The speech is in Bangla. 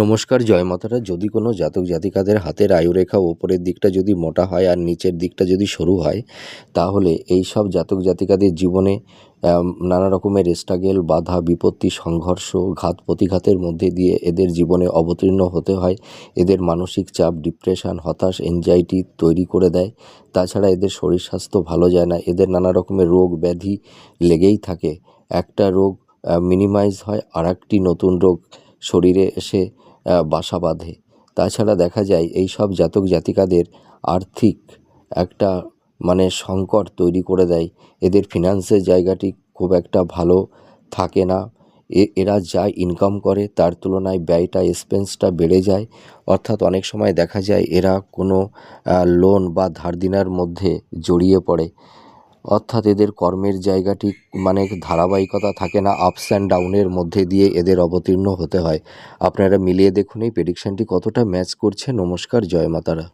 নমস্কার, জয় মাতারা। যদি কোনো জাতক জাতিকাদের হাতের আয়ুরেখা ওপরের দিকটা যদি মোটা হয় আর নিচের দিকটা যদি সরু হয়, তাহলে এই সব জাতক জাতিকাদের জীবনে নানা রকমের স্ট্রাগেল বাধা, বিপত্তি, সংঘর্ষ, ঘাত প্রতিঘাতের মধ্যে দিয়ে এদের জীবনে অবতীর্ণ হতে হয়। এদের মানসিক চাপ ডিপ্রেশন হতাশ এনজাইটি তৈরি করে দেয়। তাছাড়া এদের শরীর স্বাস্থ্য ভালো যায় না। এদের নানা রকমের রোগ ব্যাধি লেগেই থাকে। একটা রোগ মিনিমাইজ হয় আর নতুন রোগ শরীরে এসে বাসা বাঁধে। তাছাড়া দেখা যায় এই সব জাতক জাতিকাদের আর্থিক একটা মানে সংকট তৈরি করে দেয়। এদের ফিনান্সের জায়গাটি খুব একটা ভালো থাকে না। এরা যা ইনকাম করে তার তুলনায় ব্যয়টা এক্সপেন্সটা বেড়ে যায়। অর্থাৎ অনেক সময় দেখা যায় এরা কোনো লোন বা ধার দেনার মধ্যে জড়িয়ে পড়ে। অর্থাৎ এদের কর্মের জায়গাটি মানে ধারাবাহিকতা থাকে না আপস অ্যান্ড ডাউনের মধ্যে দিয়ে এদের অবতীর্ণ হতে হয়। আপনারা মিলিয়ে দেখুন এই প্রেডিকশানটি কতটা ম্যাচ করছে। নমস্কার, জয় মাতারা।